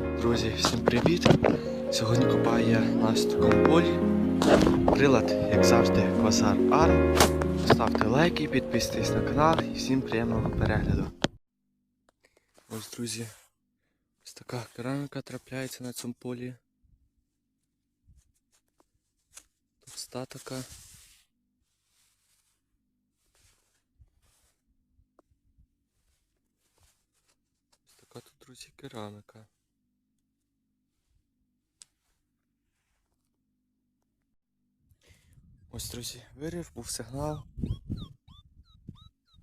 Друзі, всім привіт! Сьогодні копаю я на ось такому полі. Прилад, як завжди, Квасар Арм. Ставте лайки, підписуйтесь на канал і всім приємного перегляду. Ось, друзі, ось така кераміка трапляється на цьому полі. Товста така. Ось така тут, друзі, кераміка. Ось, друзі, вирив, був сигнал.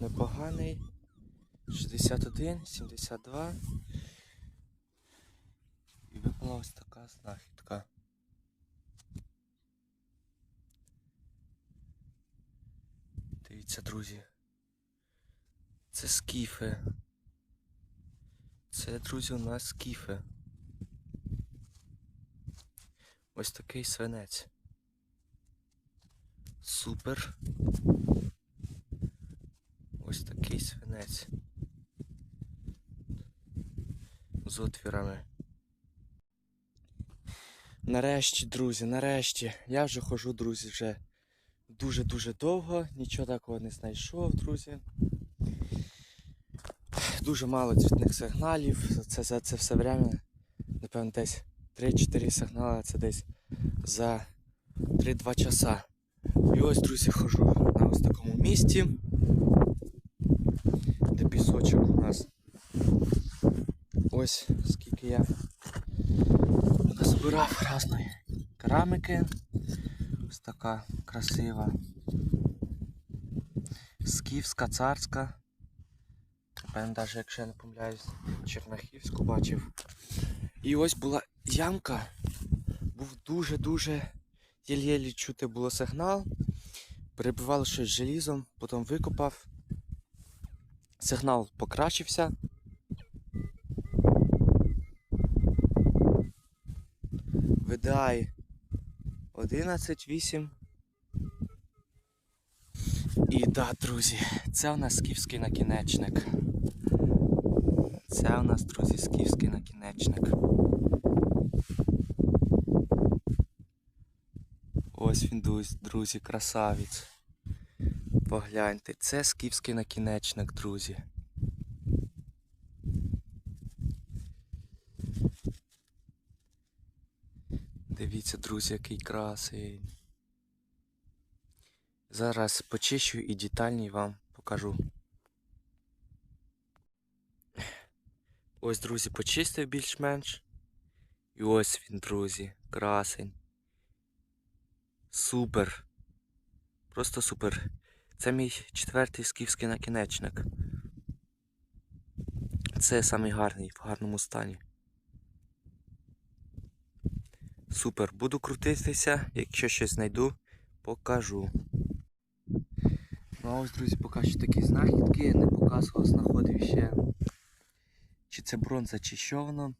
Непоганий. 61, 72. І випала ось така знахідка. Дивіться, друзі. Це скіфи. Це, друзі, у нас скіфи. Ось такий свинець. Супер. Ось такий свинець. З отвірами. Нарешті, друзі, нарешті. Я вже хожу, друзі, вже дуже-дуже довго. Нічого такого не знайшов, друзі. Дуже мало цвітних сигналів. Це, за це все время. Напевно, десь 3-4 сигнали це десь за 3-2 часа. І ось, друзі, хожу на ось такому місці, де пісочок у нас. Ось скільки я назбирав різної кераміки. Ось така красива. Скіфська, царська. Напевно, навіть якщо я не помиляюсь, Чернахівську бачив. І ось була ямка. Був дуже-дуже єлі-єлі чути було сигнал. Перебивало щось желізом, потім викопав. Сигнал покращився. Видай 11-8. І да, друзі, це у нас скіфський накінечник. Це у нас, друзі, скіфський накінечник. Ось він, друзі, красавець. Погляньте, це скіфський накінечник, друзі. Дивіться, друзі, який красий. Зараз почищу і детальні вам покажу. Ось, друзі, почистив більш-менш. І ось він, друзі, красень. Супер. Просто супер. Це мій четвертий скіфський накінечник. Це самий гарний в гарному стані. Супер. Буду крутитися, якщо щось знайду, покажу. Ну а ось, друзі, поки що такі знахідки, не показував, знаходив ще. Чи це бронза, чи що воно.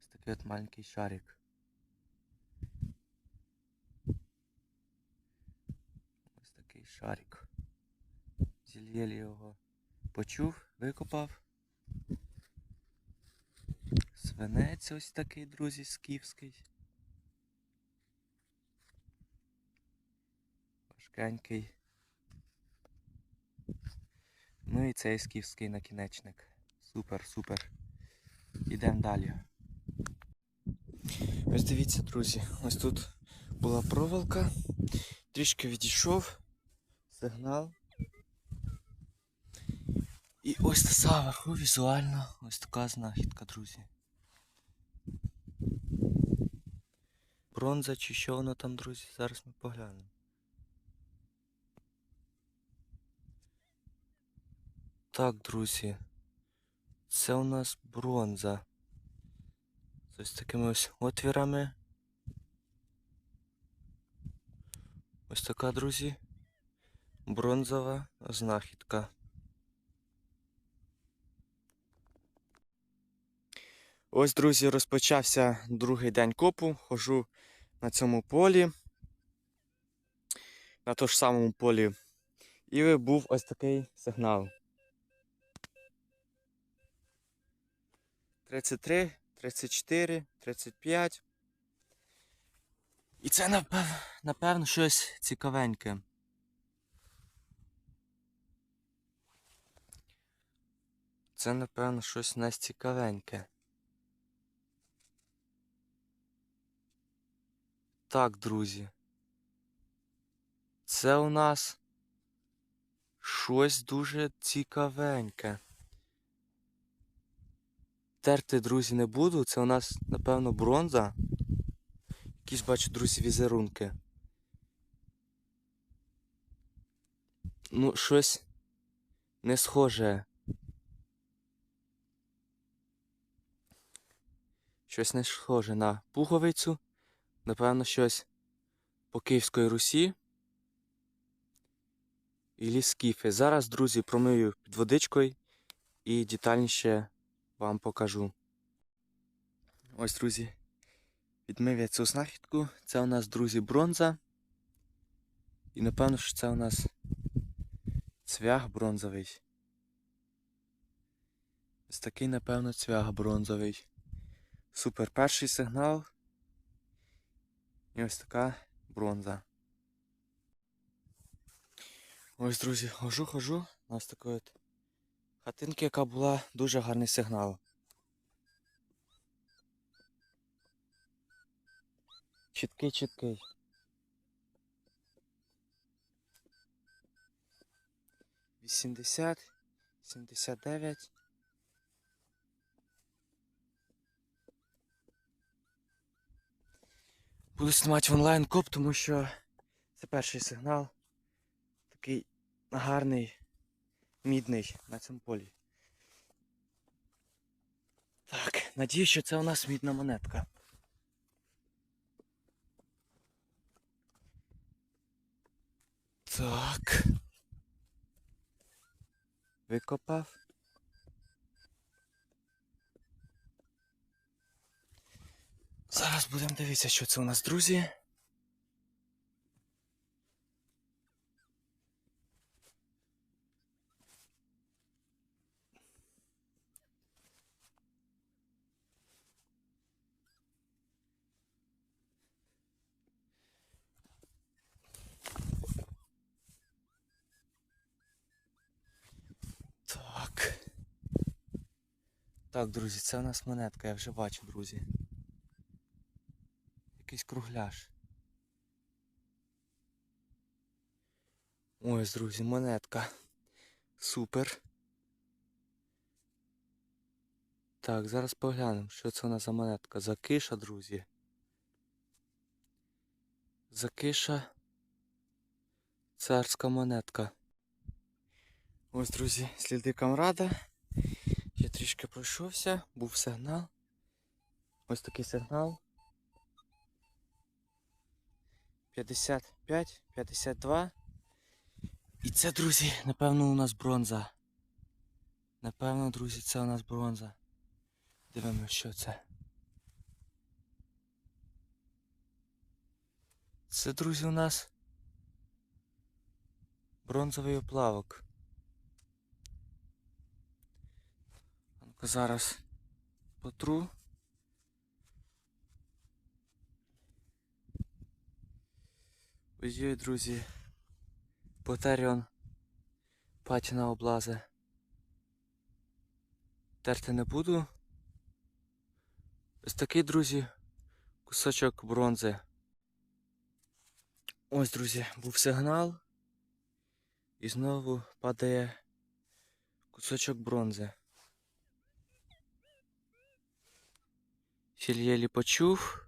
Ось такий от маленький шарик. Ось такий шарик. Зільєлі його почув, викопав. Свинець ось такий, друзі, скіфський. Важкенький. Ну і цей скіфський накінечник. Супер, супер. Ідемо далі. Ось дивіться, друзі, ось тут була проволока. Трішки відійшов. Сигнал. І ось та сама верху візуально ось така знахідка, друзі. Бронза чи що воно там, друзі, зараз ми поглянемо. Так, друзі. Це у нас бронза. З ось такими ось отвірами. Ось така, друзі. Бронзова знахідка. Ось, друзі, розпочався другий день копу. Хожу на цьому полі. На тому ж самому полі. І був ось такий сигнал. 33, 34, 35. І це напевно, щось цікавеньке. Це, напевно, щось найцікавеньке. Так, друзі. Це у нас щось дуже цікавеньке. Терти, друзі, не буду. Це у нас, напевно, бронза. Якісь бачу, друзі, візерунки. Ну, щось не схоже. Щось не схоже на пуговицю. Напевно, щось по Київської Русі. І скіфи. Зараз, друзі, промию під водичкою і детальніше вам покажу. Ось, друзі, відмив я цю знахідку. Це у нас, друзі, бронза. І напевно, що це у нас цвях бронзовий. Ось такий, напевно, цвях бронзовий. Супер, перший сигнал. І ось така бронза. Ось, друзі, хожу, хожу. У нас такої от хатинки, яка була дуже гарний сигнал. Чіткий, чіткий. Вісімдесят, сімдесят дев'ять. Буду знімати в онлайн коп, тому що це перший сигнал. Такий гарний, мідний на цьому полі. Так, надію, що це у нас мідна монетка. Так. Викопав. Зараз будемо дивитися, що це у нас, друзі. Так. Друзі, це у нас монетка, я вже бачу, друзі. Кругляш. Ось, друзі, монетка. Супер. Так, зараз поглянемо, що це у нас за монетка. Закиша, друзі. Закиша. Царська монетка. Ось, друзі, сліди камрада. Я трішки пройшовся, був сигнал. Ось такий сигнал. 55, 52. І це, друзі, напевно, у нас бронза. Напевно, друзі, це у нас бронза. Дивимося, що це. Це, друзі, у нас бронзовий оплавок. Зараз потру. Ой-ой, друзі. Потеріон патіна облазе. Терти не буду. Ось такий, друзі, кусочок бронзи. Ось, друзі, був сигнал. І знову падає кусочок бронзи. Єлі почув.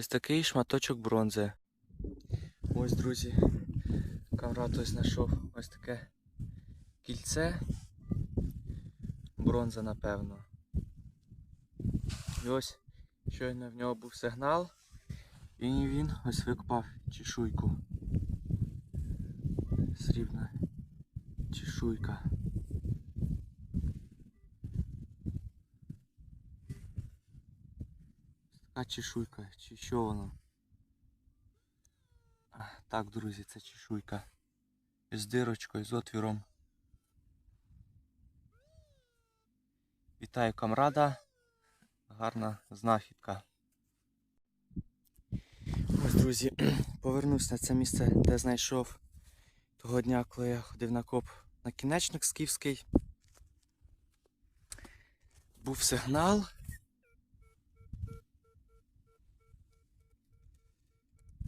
Ось такий шматочок бронзи. Ось, друзі. Камрад ось знайшов ось таке кільце. Бронза, напевно. І ось щойно в нього був сигнал. І він ось викопав чешуйку. Срібна чешуйка. Така чешуйка, чи що воно? А, Так, друзі, це чешуйка. З дирочкою, з отвіром. Вітаю камрада. Гарна знахідка. Ось, друзі, повернусь на це місце, де знайшов того дня, коли я ходив на коп на кінечник скіфський. Був сигнал.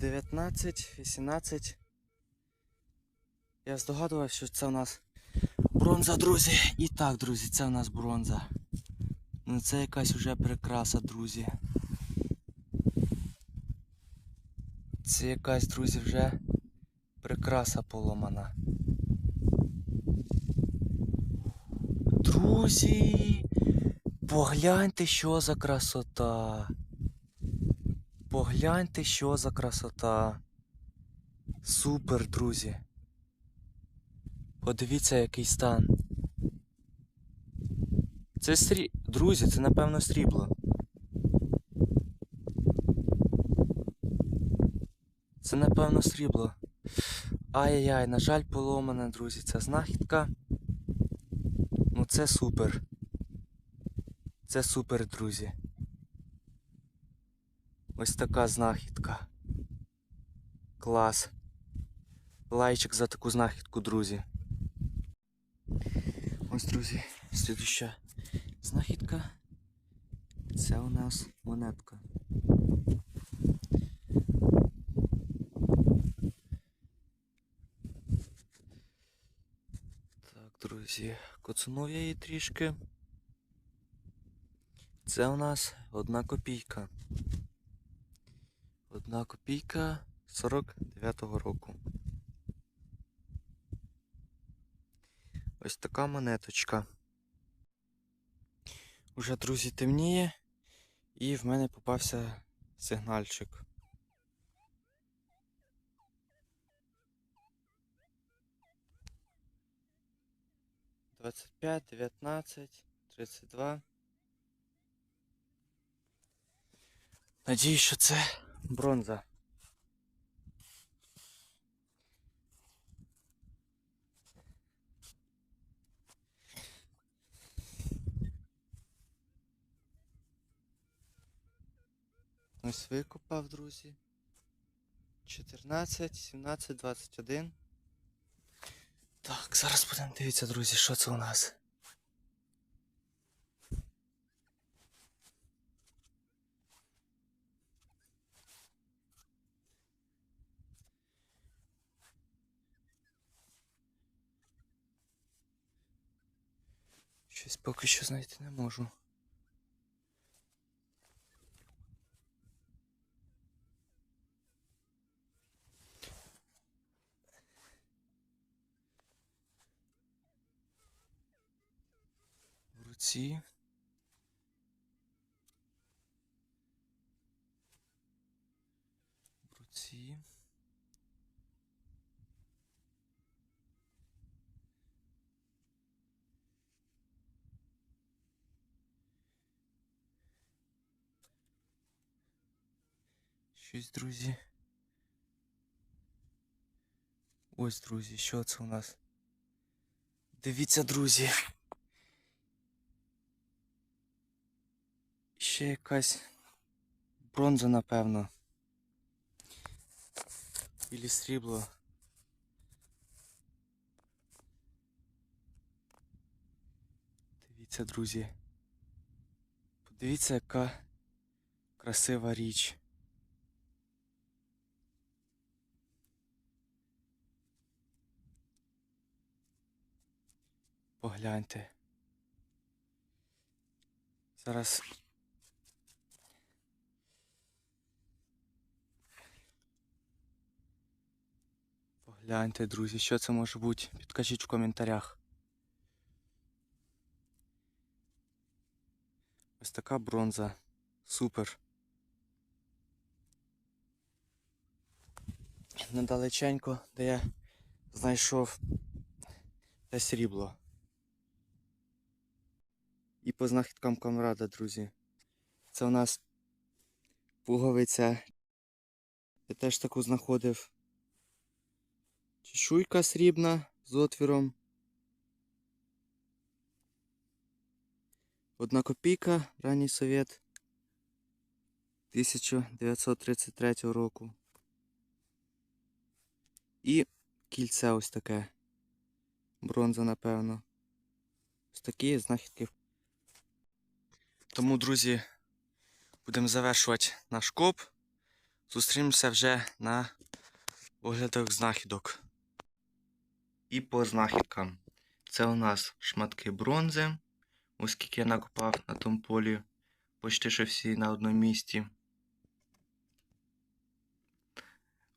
Дев'ятнадцять, вісімнадцять. Я здогадувався, що це у нас бронза, друзі. І так, друзі, це у нас бронза. Ну це якась вже прикраса, друзі. Це якась, друзі, вже прикраса поломана. Друзі! Погляньте, що за красота. Погляньте, що за красота. Супер, друзі. Подивіться, який стан. Це срі... Друзі, це напевно срібло. Це напевно срібло. Ай-яй-яй, на жаль, поломана, друзі, ця знахідка. Ну це супер. Це супер, друзі. Ось така знахідка. Клас. Лайчик за таку знахідку, друзі. Ось, друзі, слідуща знахідка. Це у нас монетка. Так, друзі, коцнув я її трішки. Це у нас одна копійка. Одна копійка 49-го року. Ось така монеточка. Уже, друзі, темніє, і в мене попався сигнальчик. Двадцять п'ять, дев'ятнадцять, тридцять два. Надіюсь, що це бронза. Ось викопав, друзі. 14, 17, 21. Так, зараз будемо дивитися, друзі, що це у нас. Щось поки що знайти не можу. В руці. В руці. Щось, друзі. Ось, друзі, що це у нас? Дивіться, друзі. Ще якась бронза, напевно. Ілі срібло. Дивіться, друзі. Подивіться, яка красива річ. Погляньте. Зараз. Погляньте, друзі, що це може бути. Підкажіть в коментарях. Ось така бронза. Супер. Недалеченько, де я знайшов те срібло. І по знахідкам камрада, друзі. Це у нас пуговиця. Я теж таку знаходив. Чешуйка срібна з отвіром. Одна копійка, ранній совєт 1933 року. І кільце ось таке. Бронза, напевно. Ось такі знахідки. Тому, друзі, будемо завершувати наш коп. Зустрінемося вже на оглядах знахідок. І по знахідкам. Це у нас шматки бронзи, оскільки я накопав на тому полі почти що всі на одному місці.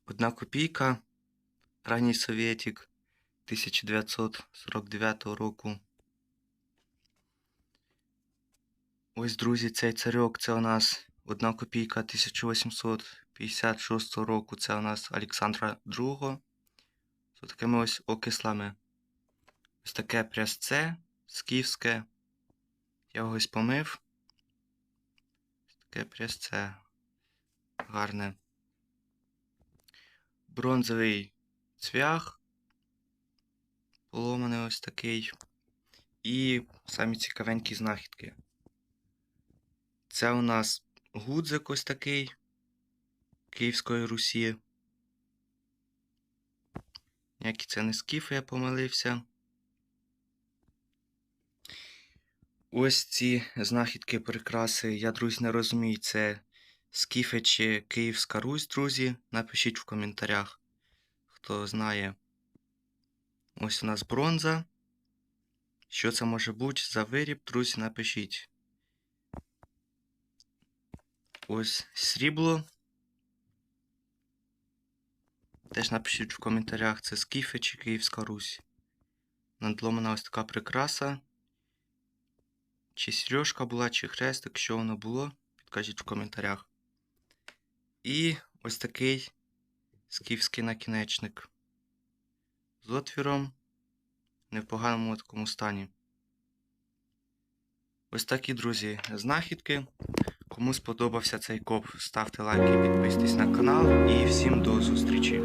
Одна копійка, ранній совєтік 1949 року. Ось, друзі, цей царьок це у нас одна копійка 1856 року. Це у нас Олександра II. З такими ось окислами. Ось таке прясце скіфське. Я його ось помив. Ось таке прясце. Гарне. Бронзовий цвях. Поломаний ось такий. І самі цікавенькі знахідки. Це у нас гудзик ось такий Київської Русі. Ніякі це не скіфи, я помилився. Ось ці знахідки прикраси. Я, друзі, не розумію, це скіфи чи Київська Русь, друзі. Напишіть в коментарях, хто знає. Ось у нас бронза. Що це може бути за виріб, друзі, напишіть. Ось срібло. Теж напишіть в коментарях, це скіфи чи Київська Русь. Надломана ось така прикраса. Чи сережка була, чи хрестик, що воно було, підкажіть в коментарях. І ось такий скіфський накінечник. З отвіром не в поганому такому стані. Ось такі, друзі, знахідки. Кому сподобався цей коп, ставте лайки, підписуйтесь на канал і всім до зустрічі.